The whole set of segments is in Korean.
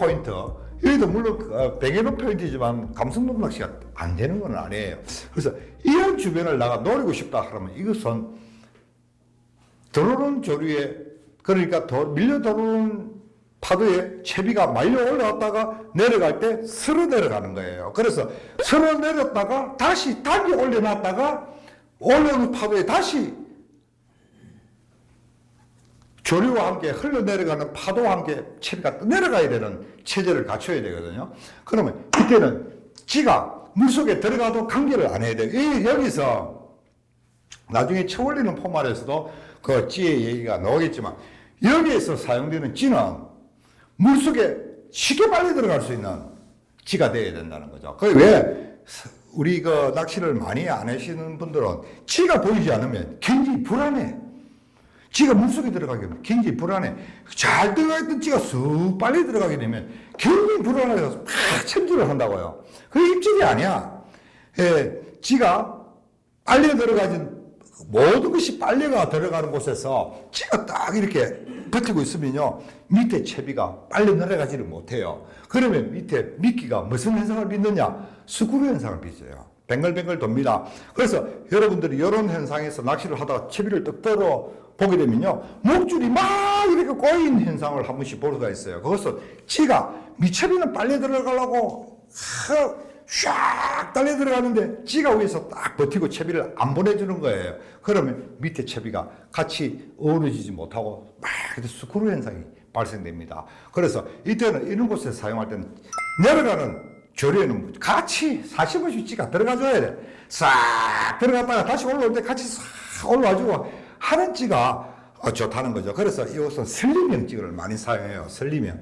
포인트 여기도 물론 어, 백연호 포인트지만 감성돔 낚시가 안 되는 건 아니에요. 그래서 이런 주변을 나가 노리고 싶다 하면 이것은 들어오는 조류에 그러니까 더 밀려 들어오는 파도에 채비가 말려 올라왔다가 내려갈 때 스러 내려가는 거예요. 그래서 스러 내렸다가 다시 단계 올려놨다가 올라오는 파도에 다시 조류와 함께 흘러내려가는 파도와 함께 채비가 내려가야 되는 체제를 갖춰야 되거든요. 그러면 이때는 지가 물속에 들어가도 관계를 안 해야 돼요. 이 여기서 나중에 쳐올리는 포말에서도 그 찌의 얘기가 나오겠지만 여기에서 사용되는 찌는 물속에 쉽게 빨리 들어갈 수 있는 찌가 돼야 된다는 거죠. 그왜 우리 그 낚시를 많이 안 하시는 분들은 찌가 보이지 않으면 굉장히 불안해. 찌가 물속에 들어가게 되면 굉장히 불안해. 잘 들어가 있던 찌가 쑥 빨리 들어가게 되면 굉장히 불안해서 막 챔질을 한다고요. 그게 입질이 아니야. 예, 찌가 빨리 들어가진 모든 것이 빨리가 들어가는 곳에서 찌가 딱 이렇게 버티고 있으면요 밑에 채비가 빨리 내려가지를 못해요. 그러면 밑에 미끼가 무슨 현상을 빚느냐? 스크류 현상을 빚어요. 뱅글뱅글 돕니다. 그래서 여러분들이 이런 현상에서 낚시를 하다가 채비를 떡 들어 보게 되면요 목줄이 막 이렇게 꼬인 현상을 한 번씩 볼 수가 있어요. 그것은 찌가 미채비는 빨리 들어가려고 샥 달려 들어가는데 찌가 위에서 딱 버티고 채비를 안 보내주는 거예요. 그러면 밑에 채비가 같이 어우러지지 못하고 막 이렇게 스크류 현상이 발생됩니다. 그래서 이때는 이런 곳에 사용할 때는 내려가는 조류에는 같이 40원씩 찌가 들어가줘야 돼. 싹 들어갔다가 다시 올라올 때 같이 싹 올라와주고 하는 찌가 어, 좋다는 거죠. 그래서 이것은 슬리명 찌를 많이 사용해요. 슬리명.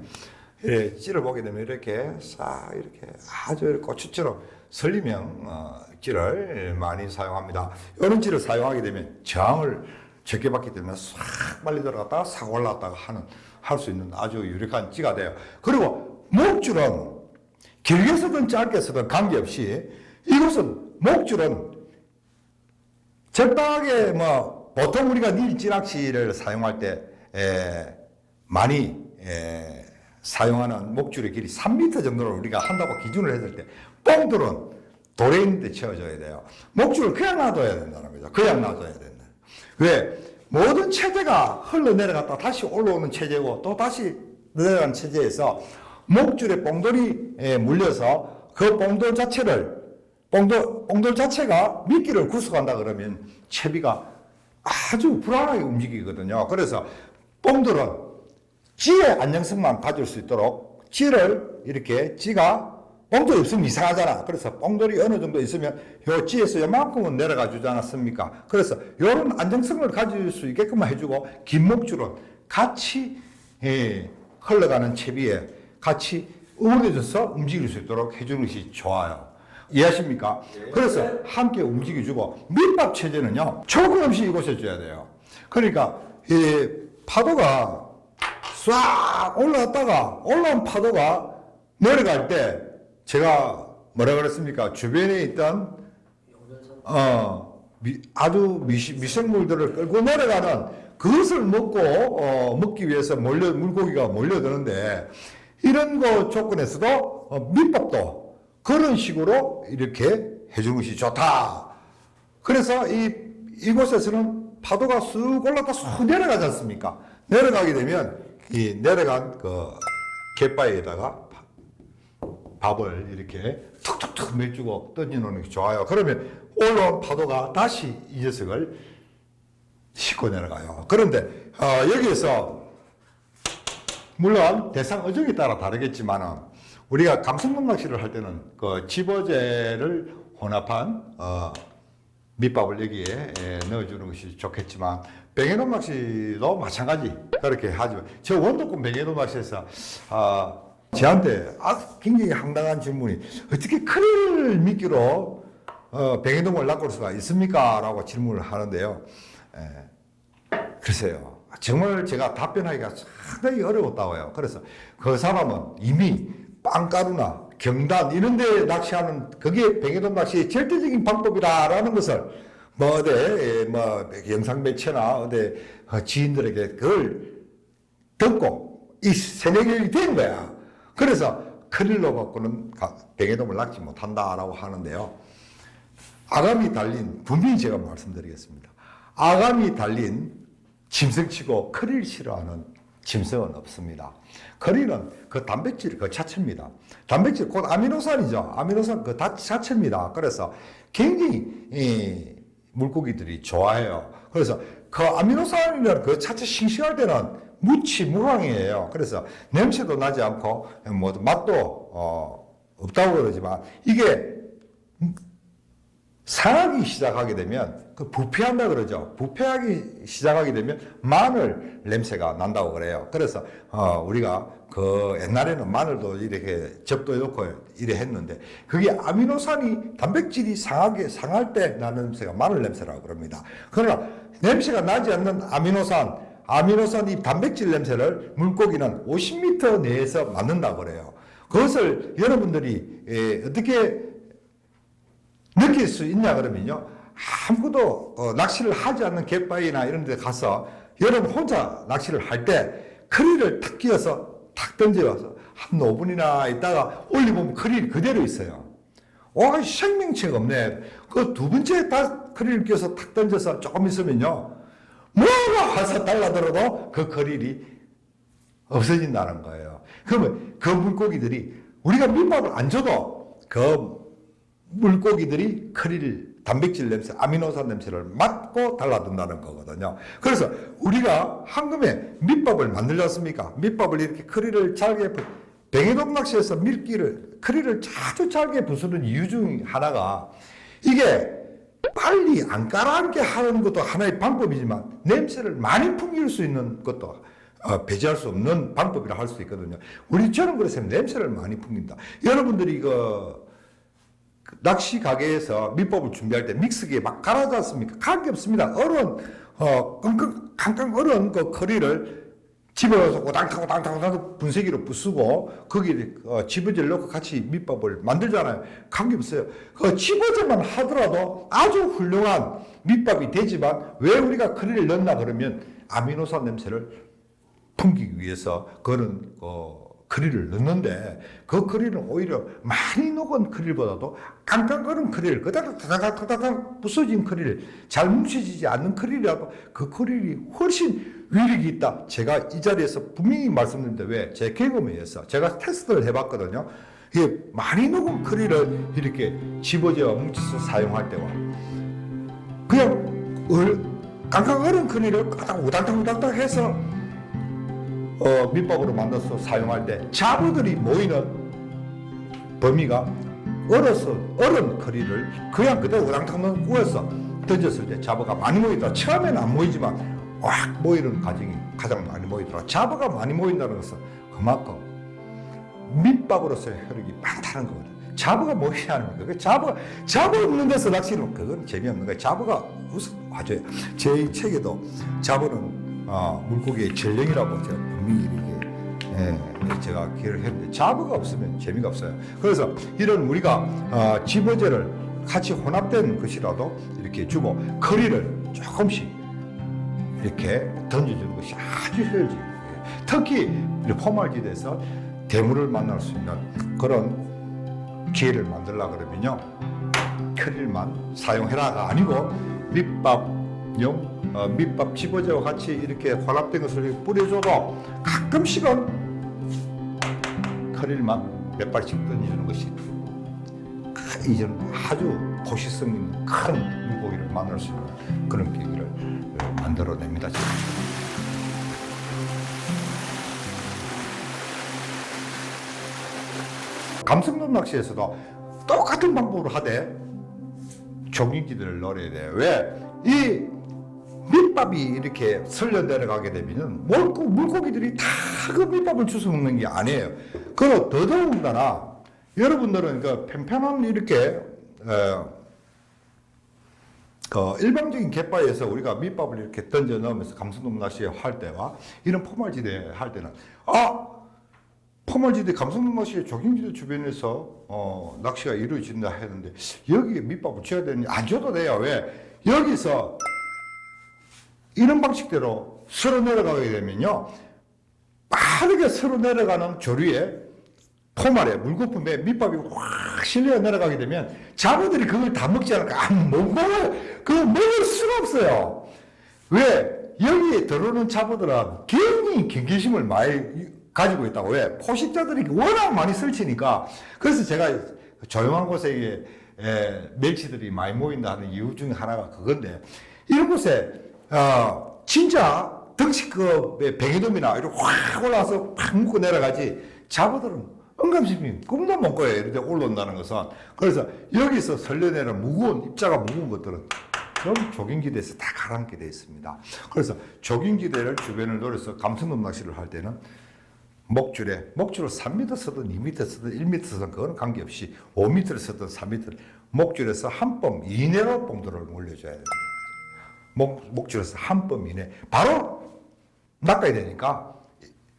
예, 찌를 보게 되면 이렇게 싹 이렇게 아주 고추처럼 설리명 어, 찌를 많이 사용합니다. 이런 찌를 사용하게 되면 저항을 적게 받기 때문에 싹 빨리 들어갔다가 싹 올라왔다가 하는 할 수 있는 아주 유력한 찌가 돼요. 그리고 목줄은 길게 쓰든 짧게 쓰든 관계없이 이것은 목줄은 적당하게 뭐 보통 우리가 닐찌낚시를 사용할 때 에, 많이 에, 사용하는 목줄의 길이 3m 정도를 우리가 한다고 기준을 했을 때 뽕들은 돌에 있는 데 채워줘야 돼요. 목줄을 그냥 놔둬야 된다는 거죠. 그냥 놔둬야 된다. 왜? 모든 체제가 흘러내려갔다 다시 올라오는 체제고 또 다시 내려간 체제에서 목줄에 뽕돌이 물려서 그 뽕돌 자체를 뽕돌, 뽕돌 자체가 미끼를 구속한다 그러면 채비가 아주 불안하게 움직이거든요. 그래서 뽕돌은 찌의 안정성만 가질 수 있도록 찌를 이렇게 찌가 뽕돌이 없으면 이상하잖아. 그래서 뽕돌이 어느 정도 있으면 요 찌에서 요만큼은 내려가 주지 않았습니까? 그래서 요런 안정성을 가질 수 있게끔 해주고 긴 목줄은 같이 예, 흘러가는 채비에 같이 어우러져서 움직일 수 있도록 해주는 것이 좋아요. 이해하십니까? 그래서 함께 움직여주고 밑밥 체제는요 조금씩 이곳에 줘야 돼요. 그러니까 이 파도가 싹 올라왔다가 올라온 파도가 내려갈 때 제가 뭐라 그랬습니까? 주변에 있던 어 미, 아주 미, 미생물들을 끌고 내려가는 그것을 먹고 어, 먹기 위해서 몰려 물고기가 몰려드는데 이런 거 조건에서도 어, 밑밥도 그런 식으로 이렇게 해주는 것이 좋다. 그래서 이 이곳에서는 파도가 쑥 올랐다 쑥 내려가지 않습니까? 내려가게 되면 이 내려간 그 갯바위에다가 밥을 이렇게 툭툭툭 매주고 던져놓는 게 좋아요. 그러면 올라온 파도가 다시 이 녀석을 싣고 내려가요. 그런데 어, 여기에서 물론 대상 어종에 따라 다르겠지만은 우리가 감성돔 낚시를 할 때는 그 집어제를 혼합한 어, 밑밥을 여기에 예, 넣어주는 것이 좋겠지만 뱅에돔 낚시도 마찬가지 그렇게 하지만 저 원도권 뱅에돔 낚시에서 아, 저한테 아, 굉장히 황당한 질문이 어떻게 크릴 미끼로 어, 뱅에돔을 낚을 수가 있습니까? 라고 질문을 하는데요. 에, 글쎄요. 정말 제가 답변하기가 상당히 어려웠다고요. 그래서 그 사람은 이미 빵가루나 경단 이런 데 낚시하는 그게 뱅에돔 낚시의 절대적인 방법이다라는 것을 뭐 어디 뭐 영상 매체나 어디 어, 지인들에게 그걸 듣고 이 세뇌교육이 된 거야. 그래서 크릴로 갖고는 가- 뱅에돔을 낚지 못한다라고 하는데요. 아감이 달린 분명히 제가 말씀드리겠습니다. 아감이 달린 짐승치고 크릴 싫어하는 짐승은 없습니다. 크릴은 그 단백질 그 자체입니다. 단백질 곧 아미노산이죠. 아미노산 그 다- 자체입니다. 그래서 굉장히 이 물고기들이 좋아해요. 그래서 그 아미노산이라는 그 자체 싱싱할 때는 무치 무황이에요. 그래서 냄새도 나지 않고 뭐 맛도 어, 없다고 그러지만 이게 상하기 시작하게 되면 그 부패한다 그러죠. 부패하기 시작하게 되면 마늘 냄새가 난다고 그래요. 그래서 어, 우리가 그 옛날에는 마늘도 이렇게 접도해 놓고 이래 했는데 그게 아미노산이 단백질이 상하게 상할 때 나는 냄새가 마늘 냄새라고 그럽니다. 그러나 냄새가 나지 않는 아미노산 아미노산 이 단백질 냄새를 물고기는 50m 내에서 맡는다고 그래요. 그것을 여러분들이 에, 어떻게 느낄 수 있냐 그러면요. 아무것도 어, 낚시를 하지 않는 갯바위나 이런 데 가서 여러분 혼자 낚시를 할 때 크릴을 탁 끼워서 탁 던져서 한 5분이나 있다가 올리보면 크릴이 그대로 있어요. 와, 생명체가 없네. 그 두 번째 다 크릴을 끼워서 탁 던져서 조금 있으면요. 뭐가 와서 달라들어도 그 크릴이 없어진다는 거예요. 그러면 그 물고기들이 우리가 밑밥을 안 줘도 그 물고기들이 크릴 단백질 냄새, 아미노산 냄새를 맡고 달라든다는 거거든요. 그래서 우리가 황금에 밑밥을 만들었습니까? 밑밥을 이렇게 크릴을 잘게 부- 뱅에돔 낚시에서 밀기를 크릴을 아주 잘게 부수는 이유 중 하나가 이게 빨리 안 깔아앉게 하는 것도 하나의 방법이지만 냄새를 많이 풍길 수 있는 것도 어, 배제할 수 없는 방법이라 할 수 있거든요. 우리 저는 그래서 냄새를 많이 풍긴다. 여러분들이 그 낚시 가게에서 밑밥을 준비할 때 믹스기에 막 갈아지 않습니까? 관계 없습니다. 얼은, 어, 끙끙, 캉캉 얼은 그 커리를 집어넣어서 오당탕 오당탕 오당탕 분쇄기로 부수고 거기에 어, 집어질 넣고 같이 밑밥을 만들잖아요. 관계 없어요. 그 집어질만 하더라도 아주 훌륭한 밑밥이 되지만 왜 우리가 커리를 넣나 그러면 아미노산 냄새를 풍기기 위해서 그런 어, 크릴을 넣는데 그 크릴은 오히려 많이 녹은 크릴보다도 깡깡거린 크릴, 그다닥다닥다닥 부서진 크릴, 잘 뭉쳐지지 않는 크릴이라도 그 크릴이 훨씬 위력이 있다. 제가 이 자리에서 분명히 말씀드립니다. 왜? 제 경험에 의해서 제가 테스트를 해봤거든요. 이게 많이 녹은 크릴을 이렇게 집어져 뭉쳐서 사용할 때와 그냥 얼, 깡깡 얼은 크릴을 까닥 우당탕 우당탕 해서 어, 밑밥으로 만들어서 사용할 때 자부들이 모이는 범위가 얼어서 얼은 커리를 그냥 그대로 우당탕 구워서 던졌을 때 자부가 많이 모이더라. 처음에는 안 모이지만 확 모이는 과정이 가장 많이 모이더라. 자부가 많이 모인다는 것은 그만큼 밑밥으로서의 효력이 많다는 거거든. 자부가 뭐냐는 거예요. 그 자부가 자부 없는 데서 낚시는 그건 재미없는 거예요. 자부가 무슨 아주 제 책에도 자부는 어, 물고기의 전령이라고 제가 분명히 이렇게 예, 제가 기회를 했는데 자부가 없으면 재미가 없어요. 그래서 이런 우리가 어, 집어제를 같이 혼합된 것이라도 이렇게 주고 거리를 조금씩 이렇게 던져주는 것이 아주 효율적이에요. 특히 이 포말지대에서 대물을 만날 수 있는 그런 기회를 만들라 그러면요. 크릴만 사용해라가 아니고 밑밥 용 어, 밑밥 집어제와 같이 이렇게 혼합된 것을 뿌려줘도 가끔씩은 크릴만 몇 발씩 던지는 것이 크- 이제는 아주 보시성 있는 큰 물고기를 만날 수 있는 그런 계기를 어, 만들어냅니다. 감성돔 낚시에서도 똑같은 방법으로 하되 종인기들을 노려야 돼요. 왜? 이 밑밥이 이렇게 설려 내려가게 되면은 물고, 물고기들이 다 그 밑밥을 주워 먹는 게 아니에요. 그리고 더더군다나 여러분들은 그 편편한 이렇게 어, 그 일반적인 갯바위에서 우리가 밑밥을 이렇게 던져 넣으면서 감성돔 낚시 할 때와 이런 포말지대 할 때는 아! 포말지대 감성돔 낚시 조경지대 주변에서 어, 낚시가 이루어진다 했는데 여기에 밑밥을 줘야 되는지 안 줘도 돼요. 왜? 여기서 이런 방식대로 쓸어 내려가게 되면요 빠르게 쓸어 내려가는 조류에 포말에 물거품에 밑밥이 확 실려 내려가게 되면 자부들이 그걸 다 먹지 않을까? 아, 못 먹어요. 그거 먹을 수가 없어요. 왜? 여기에 들어오는 자부들은 굉장히 경계심을 많이 가지고 있다고. 왜? 포식자들이 워낙 많이 설치니까. 그래서 제가 조용한 곳에 에, 멸치들이 많이 모인다 하는 이유 중에 하나가 그건데, 이런 곳에, 어, 진짜 덩치급의 뱅이돔이나 이렇게 확 올라와서 팍 묶고 내려가지, 자부들은 응감심이 꿈도 못 꿔요. 이렇게 올라온다는 것은. 그래서 여기서 설려내는 무거운, 입자가 무거운 것들은 전 조깅지대에서 다 가라앉게 되어 있습니다. 그래서 조깅지대를 주변을 노려서 감성돔 낚시를 할 때는 목줄에, 목줄을 3m 쓰든 2m 쓰든 1m 쓰든 그거는 관계없이 5m를 쓰든 3m, 목줄에서 한뼘 이내로 봉도를 올려줘야 돼요. 목, 목줄에서 한뼘 이내. 바로 낚아야 되니까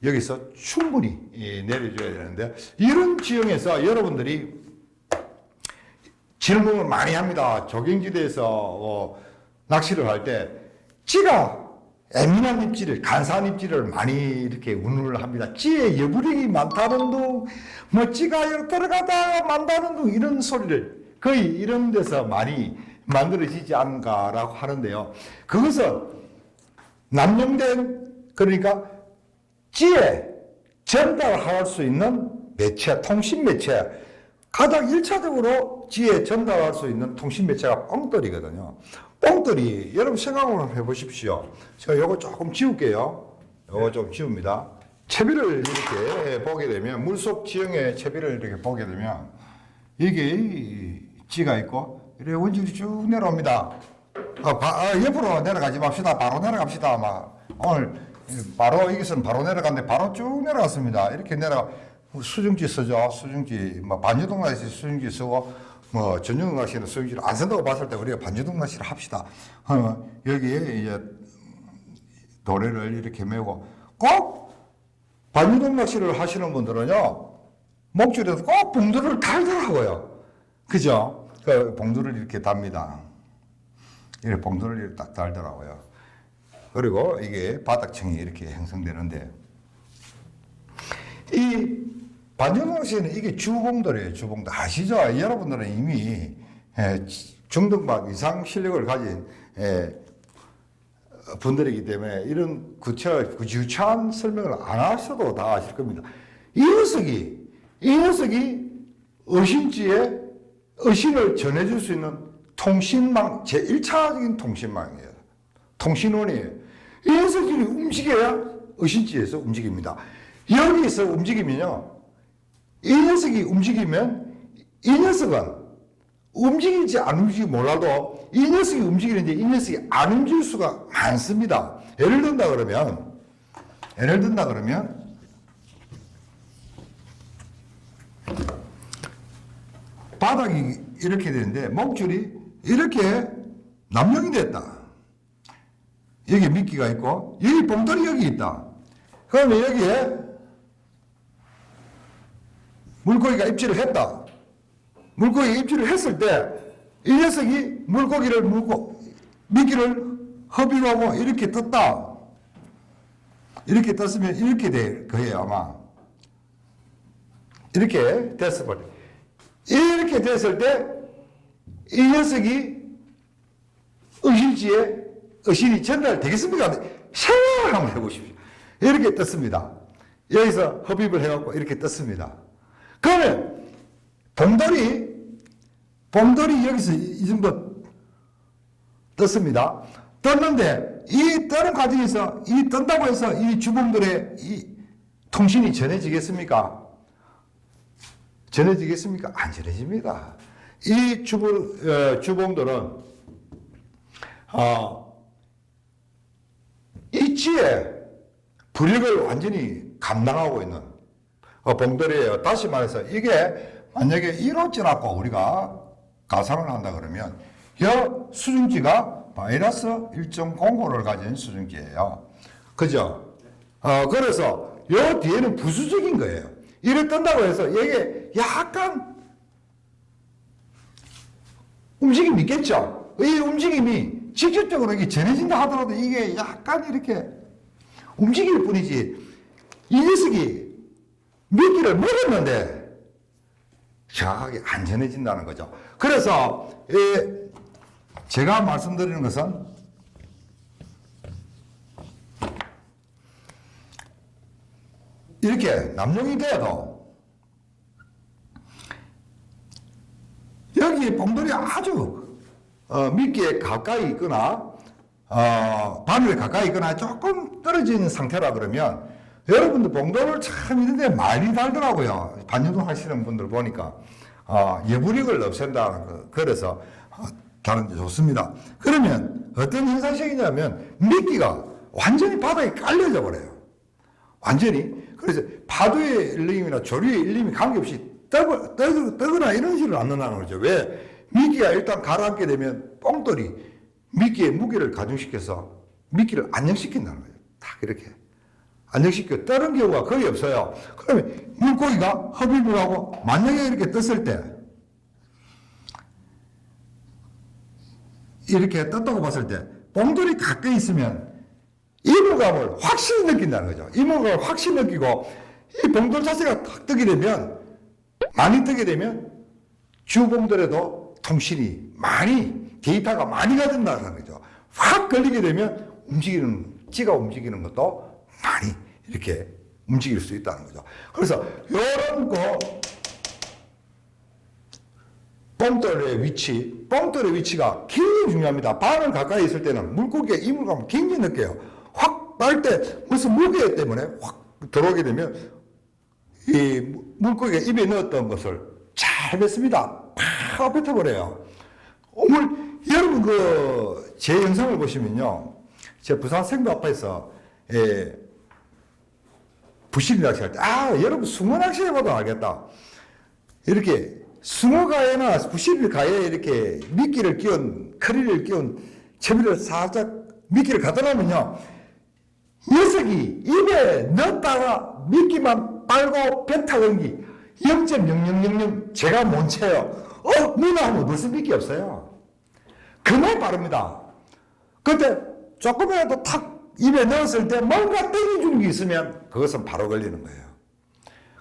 여기서 충분히 예, 내려줘야 되는데 이런 지형에서 여러분들이 질문을 많이 합니다. 조경지대에서 어, 낚시를 할 때 찌가 예민한 입질을 간사한 입질을 많이 이렇게 운운을 합니다. 찌에 여부력이 많다는 둥, 뭐 찌가 들어가다 만다는 둥 이런 소리를 거의 이런 데서 많이 만들어지지 않은가라고 하는데요. 그것은 남용된 그러니까 찌에 전달할 수 있는 매체, 통신 매체. 가장 1차적으로 찌에 전달할 수 있는 통신 매체가 뻥떨이거든요. 뻥떨이, 여러분 생각을 해보십시오. 제가 요거 조금 지울게요. 요거 좀 지웁니다. 채비를 이렇게 보게 되면, 물속 지형의 채비를 이렇게 보게 되면, 이게 이 찌가 있고, 이렇게 원줄이 쭉 내려옵니다. 아, 바- 아, 옆으로 내려가지 맙시다. 바로 내려갑시다. 막 오늘 바로 이것은 바로 내려갔는데 바로 쭉 내려갔습니다. 이렇게 내려가 수중지 쓰죠. 수중지 뭐 반유동 낚시 수중지 쓰고 뭐 전용 낚시는 수중지를 안 쓴다고 봤을 때 우리가 반유동 낚시를 합시다. 어, 여기에 이제 도래를 이렇게 메고 꼭 반유동 낚시를 하시는 분들은요 목줄에서 꼭 봉두를 달더라고요. 그죠? 그 봉두를 이렇게 답니다. 이렇게 봉두를 이렇게 딱 달더라고요. 그리고 이게 바닥층이 이렇게 형성되는데 이 반전홍시는 이게 주봉돌이에요. 주봉돌 아시죠? 여러분들은 이미 예, 중등반 이상 실력을 가진 예, 분들이기 때문에 이런 구체, 구체한 설명을 안 하셔도 다 아실 겁니다. 이 녀석이, 이 녀석이 어신지에 어신을 전해줄 수 있는 통신망, 제1차적인 통신망이에요. 통신원이에요. 이 녀석이 움직여야 어신지에서 움직입니다. 여기서 움직이면요. 이 녀석이 움직이면 이 녀석은 움직이지 안 움직이 몰라도 이 녀석이 움직이는데 이 녀석이 안 움직일 수가 많습니다. 예를 든다 그러면 예를 든다 그러면 바닥이 이렇게 되는데 목줄이 이렇게 남용이 됐다. 여기 미끼가 있고 여기 봉돌이 여기 있다. 그러면 여기에 물고기가 입질을 했다. 물고기가 입질을 했을 때 이 녀석이 물고기를 물고 미끼를 허비로 하고 이렇게 떴다. 이렇게 떴으면 이렇게 될 거예요 아마. 이렇게 거예요. 이렇게 됐을 때 이 녀석이 의실지에 의신이 전달되겠습니까? 생각을 한번 해보십시오. 이렇게 떴습니다. 여기서 흡입을 해갖고 이렇게 떴습니다. 그러면 봉돌이 봉돌이 여기서 이 정도 떴습니다. 떴는데 이 떠는 과정에서 이 뜬다고 해서 이 주봉들의 이 통신이 전해지겠습니까? 전해지겠습니까? 안 전해집니다. 이 주봉, 어, 주봉들은 어, 이치에 불익을 완전히 감당하고 있는 어, 봉돌이에요. 다시 말해서 이게 만약에 1호 지났고 우리가 가상을 한다 그러면 여 수증기가 마이너스 1.05를 가진 수증기예요. 그죠? 어, 그래서 요 뒤에는 부수적인 거예요. 이를 뜬다고 해서 이게 약간 움직임이 있겠죠? 이 움직임이 직접적으로 이게 전해진다 하더라도 이게 약간 이렇게 움직일 뿐이지 이 녀석이 미끼를 먹었는데 정확하게 안 전해진다는 거죠. 그래서 예, 제가 말씀드리는 것은 이렇게 남용이 되어도 여기 봉돌이 아주 어, 미끼에 가까이 있거나 어, 바늘에 가까이 있거나 조금 떨어진 상태라 그러면 여러분들 봉돌을 참 이런데 많이 달더라고요. 반영동 하시는 분들 보니까 어, 예불익을 없앤다는 거 그래서 어, 다른 데 좋습니다. 그러면 어떤 현상식이냐면 미끼가 완전히 바닥에 깔려져 버려요. 완전히. 그래서 파도의 일림이나 조류의 일림이 관계없이 떠, 떠, 떠거나 이런 식으로 않는다는 거죠. 왜? 미끼가 일단 가라앉게 되면 뻥돌이 미끼의 무게를 가중시켜서 미끼를 안정시킨다는 거예요. 딱 이렇게. 안정시켜 떠는 경우가 거의 없어요. 그러면 물고기가 흡입을 하고 만약에 이렇게 떴을 때 이렇게 떴다고 봤을 때 뻥돌이 가까이 있으면 이물감을 확실히 느낀다는 거죠. 이물감을 확실히 느끼고 이 봉돌 자체가 탁 뜨게 되면 많이 뜨게 되면 주봉돌에도 통신이 많이 데이터가 많이 가진다는 거죠. 확 걸리게 되면 움직이는 찌가 움직이는 것도 많이 이렇게 움직일 수 있다는 거죠. 그래서 이런 거 뻥돌의 위치, 뻥돌의 위치가 굉장히 중요합니다. 반을 가까이 있을 때는 물고기가 이물감을 굉장히 느껴요. 확날때 무슨 무게 때문에 확 들어오게 되면 이 물고기가 입에 넣었던 것을 잘 뱉습니다. 팍 뱉어버려요. 오늘 여러분 그 제 영상을 보시면요. 제 부산 생도 아파에서 예, 부실 낚시할 때, 아, 여러분 숭어 낚시 해봐도 알겠다. 이렇게 숭어 가에나 부실 가에 이렇게 미끼를 끼운, 커리를 끼운 채비를 살짝 미끼를 갖다 놓으면요. 녀석이 입에 넣었다가 미끼만 빨고 연기 0.0000 제가 못 채요. 어, 누나 하면 무슨 미끼 없어요. 그만 빠릅니다. 근데 조금이라도 탁 입에 넣었을 때 뭔가 땡겨주는 게 있으면 그것은 바로 걸리는 거예요.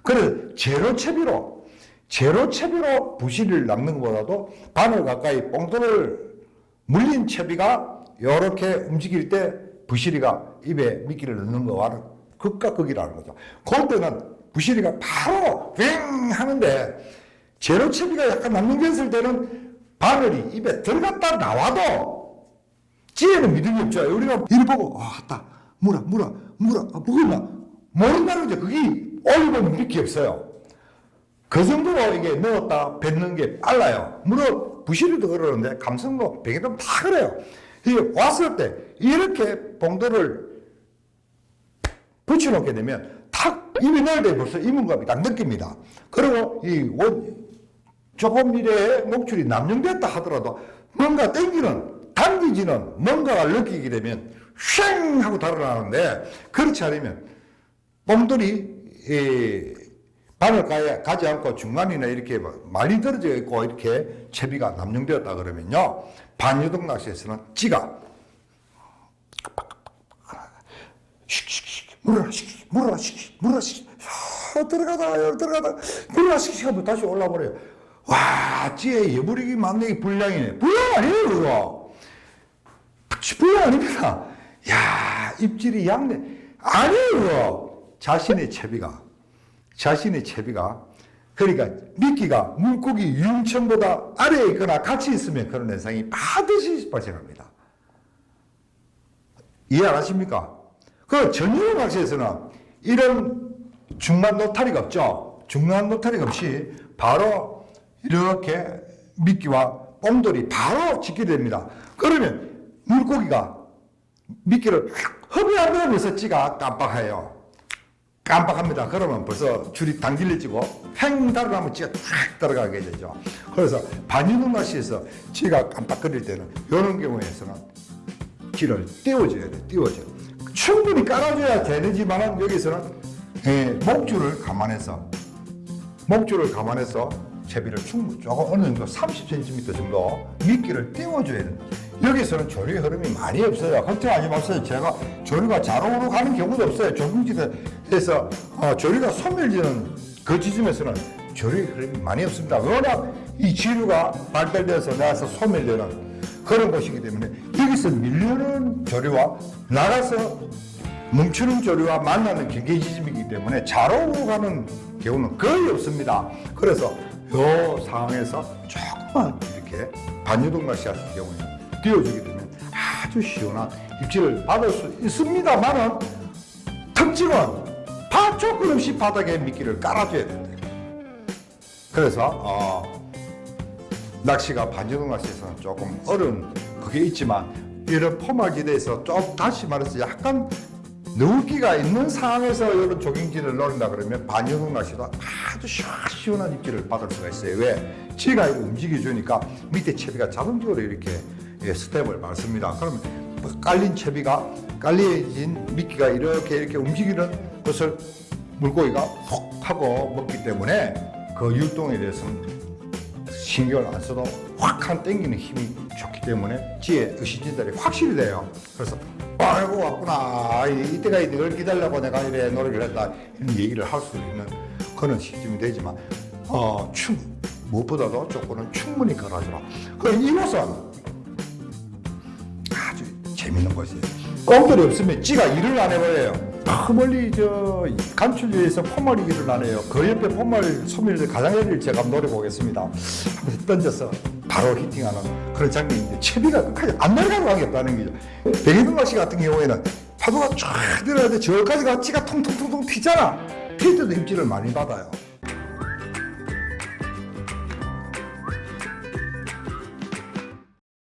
그래서 제로 채비로 제로 채비로 부실을 낚는 것보다도 바늘 가까이 뽕돌을 물린 채비가 이렇게 움직일 때 부실이가 입에 미끼를 넣는 거와는 극과 극이라는 거죠. 그때는 부실이가 바로 뱅 하는데 제로 채비가 약간 남는겼을 때는 바늘이 입에 들어갔다 나와도 찌에는 믿음이 없죠. 우리가 이를 보고 아, 왔다 물어 물어 물어 아, 먹었나 모른다는 거죠. 그게 올리면 미끼 없어요. 그 정도로 이게 넣었다 뱉는 게 빨라요. 물론 부실이도 그러는데 감성도 베개도 다 그래요. 이게 왔을 때 이렇게 봉도를 붙여놓게 되면 탁 입에 넣을 때 벌써 이문감이 딱 느낍니다. 그리고 이 원, 조금 미래에 목줄이 남용됐다 하더라도 뭔가 땡기는 당기지는 뭔가를 느끼게 되면 쉥 하고 달아나는데 그렇지 않으면 뽕돌이 이 바늘가에 가지 않고 중간이나 이렇게 많이 떨어져 있고 이렇게 채비가 남용되었다 그러면요 반유동 낚시에서는 찌가 물어라 씩 물어라 씩 물어라 씩 아, 들어가다 여기 들어가다. 물어라 씩 하면 다시 올라버려요. 와 찌의 여부리기 만능이 불량이네. 불량 아니에요 그거. 불량 아닙니다. 야 입질이 양네 아니에요 그거. 자신의 채비가. 자신의 채비가. 그러니까 미끼가 물고기 융천보다 아래에 있거나 같이 있으면 그런 현상이 반드시 발생합니다. 이해 안 하십니까? 그 전용 낚시에서는 이런 중간 노타리가 없죠. 중간 노타리가 없이 바로 이렇게 미끼와 뽕돌이 바로 짓게 됩니다. 그러면 물고기가 미끼를 흡입하면 벌써 찌가 깜빡해요. 깜빡합니다. 그러면 벌써 줄이 당길려지고 팽 달아나면 찌가 탁 들어가게 되죠. 그래서 반유능 낚시에서 찌가 깜빡거릴 때는 이런 경우에서는 길을 띄워줘야 돼. 띄워줘. 충분히 깔아줘야 되지만 여기서는 예, 목줄을 감안해서 목줄을 감안해서 채비를 충분히 조금 어느 정도 30cm 정도 미끼를 띄워줘야 됩니다. 여기서는 조류의 흐름이 많이 없어요. 걱정하지 마세요. 제가 조류가 자동으로 가는 경우도 없어요. 조경지에서 어, 조류가 소멸지는 그 지점에서는 조류의 흐름이 많이 없습니다. 워낙 이 지류가 발달돼서 나와서 소멸되는 그런 곳이기 때문에 여기서 밀려는 조류와 나가서 멈추는 조류와 만나는 경계 지점이기 때문에 자로 가는 경우는 거의 없습니다. 그래서 요 상황에서 조금만 이렇게 반유동갈씨 같은 경우에 띄워주게 되면 아주 시원한 입질을 받을 수 있습니다만은 특징은 바 조건 없이 바닥에 미끼를 깔아줘야 된다. 그래서 어, 낚시가 반지동 낚시에서는 조금 어려운 그게 있지만 이런 포말지대에서 좀 다시 말해서 약간 누기가 있는 상황에서 이런 조경지를 노린다 그러면 반지동 낚시도 아주 시원한 입질을 받을 수가 있어요. 왜? 지가 움직여주니까 밑에 채비가 자동적으로 이렇게 예, 스텝을 밟습니다. 그러면 뭐 깔린 채비가 깔려진 미끼가 이렇게 이렇게 움직이는 것을 물고기가 훅 하고 먹기 때문에 그 율동에 대해서는 신경을 안 써도 확 한 땡기는 힘이 좋기 때문에 지에 의심진달이 확실히 돼요. 그래서 아이고 왔구나. 이- 이때가 이걸 기다려고 내가 이래 노력을 했다. 이런 얘기를 할 수 있는 그런 시점이 되지만 어, 충 무엇보다도 조건은 충분히 걸어주라. 그럼 이곳은 아주 재밌는 곳이에요. 꽁들이 없으면 찌가 일을 안 해버려요. 저 멀리 저 간출지에서 포말이 일을 안 해요. 그 옆에 포말 소밀들 가장자리를 제가 한번 노려보겠습니다. 한번 던져서 바로 히팅하는 그런 장면인데 채비가 끝까지 안 내려가고 하겠다는 거죠. 백인동가시 같은 경우에는 파도가 쫙 내려가는데 저까지 가 찌가 통통통통 튀잖아. 튈 때도 입질을 많이 받아요.